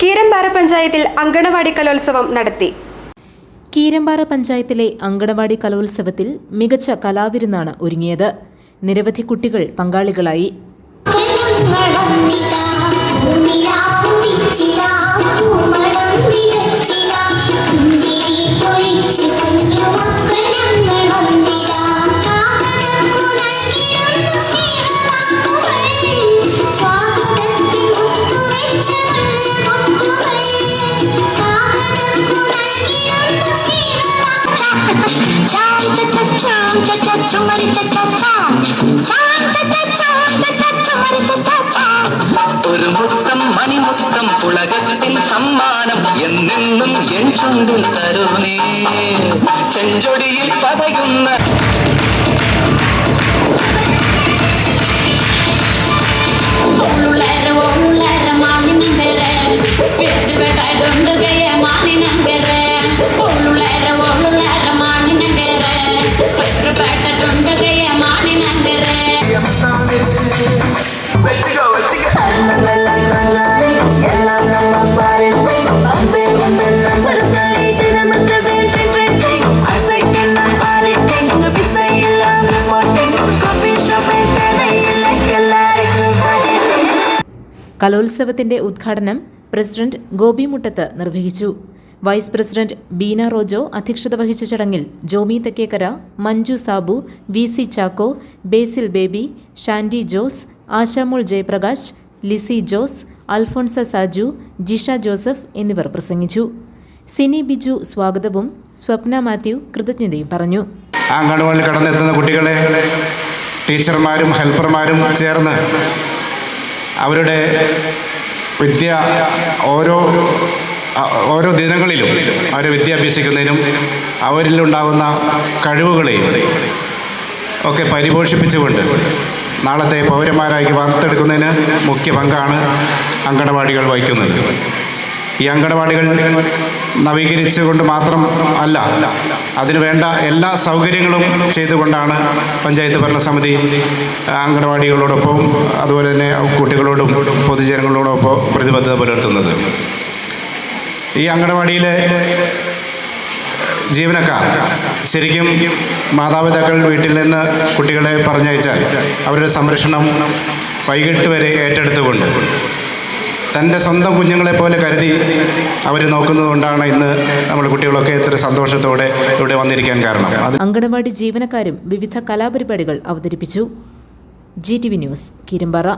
കീരമ്പാറ പഞ്ചായത്തിൽ അങ്കണവാടി കലോത്സവം നടത്തി. കീരമ്പാറ പഞ്ചായത്തിലെ അങ്കണവാടി കലോത്സവത്തിൽ മികച്ച കലാവിരുന്നാണ് ഒരുങ്ങിയത്. നിരവധി കുട്ടികൾ പങ്കാളികളായി. ஒரு முத்தம் மணிமுத்தம் உலகத்தின் சம்மானம் என்னென்னும் என் சுண்டில் தருணே செஞ்சொடியில் பதையுன்ன കലോത്സവത്തിന്റെ ഉദ്ഘാടനം പ്രസിഡന്റ് ഗോപി മുട്ടത്ത് നിർവഹിച്ചു. വൈസ് പ്രസിഡന്റ് ബീന റോജോ അധ്യക്ഷത വഹിച്ച ചടങ്ങിൽ ജോമി തെക്കേക്കര മഞ്ജു സാബു വി സി ചാക്കോ ബേസിൽ ബേബി ഷാൻഡി ജോസ് ആശാമോൾ ജയപ്രകാശ് ലിസി ജോസ് അൽഫോൺസ സാജു ജിഷ ജോസഫ് എന്നിവർ പ്രസംഗിച്ചു. സിനി ബിജു സ്വാഗതവും സ്വപ്ന മാത്യു കൃതജ്ഞതയും പറഞ്ഞു. ആ അംഗൻവാടിയിൽ കടന്നെത്തുന്ന കുട്ടികളെ ടീച്ചർമാരും ഹെൽപ്പർമാരും ചേർന്ന് അവരുടെ വിദ്യ ഓരോ ഓരോ ദിനങ്ങളിലും അവരെ വിദ്യ അഭ്യസിക്കുന്നതിനും അവരിലുണ്ടാകുന്ന കഴിവുകളെയും ഒക്കെ പരിപോഷിപ്പിച്ചുകൊണ്ട് നാളത്തെ പൗരന്മാരായി വാർത്തെടുക്കുന്നതിന് മുഖ്യ പങ്കാണ് അങ്കണവാടികൾ വഹിക്കുന്നത്. ഈ അങ്കണവാടികൾ നവീകരിച്ചുകൊണ്ട് മാത്രം അല്ല അതിനുവേണ്ട എല്ലാ സൗകര്യങ്ങളും ചെയ്തുകൊണ്ടാണ് പഞ്ചായത്ത് ഭരണസമിതി അംഗനവാടികളോടൊപ്പം അതുപോലെ തന്നെ കുട്ടികളോടും പൊതുജനങ്ങളോടൊപ്പം പ്രതിബദ്ധത പുലർത്തുന്നത്. ഈ അംഗനവാടിയിലെ ജീവനക്കാർ ശരിക്കും മാതാപിതാക്കൾ വീട്ടിൽ നിന്ന് കുട്ടികളെ പറഞ്ഞയച്ചാൽ അവരുടെ സംരക്ഷണം വൈകിട്ട് വരെ ഏറ്റെടുത്തുകൊണ്ട് തന്റെ സ്വന്തം കുഞ്ഞുങ്ങളെ പോലെ കരുതി അവർ നോക്കുന്നതുകൊണ്ടാണ് ഇന്ന് നമ്മൾ കുട്ടികളൊക്കെ ഇത്ര സന്തോഷത്തോടെ ഇവിടെ വന്നിരിക്കാൻ കാരണം. അങ്കണവാടി ജീവനക്കാരും വിവിധ കലാപരിപാടികൾ അവതരിപ്പിച്ചു. G T V news Keerampara.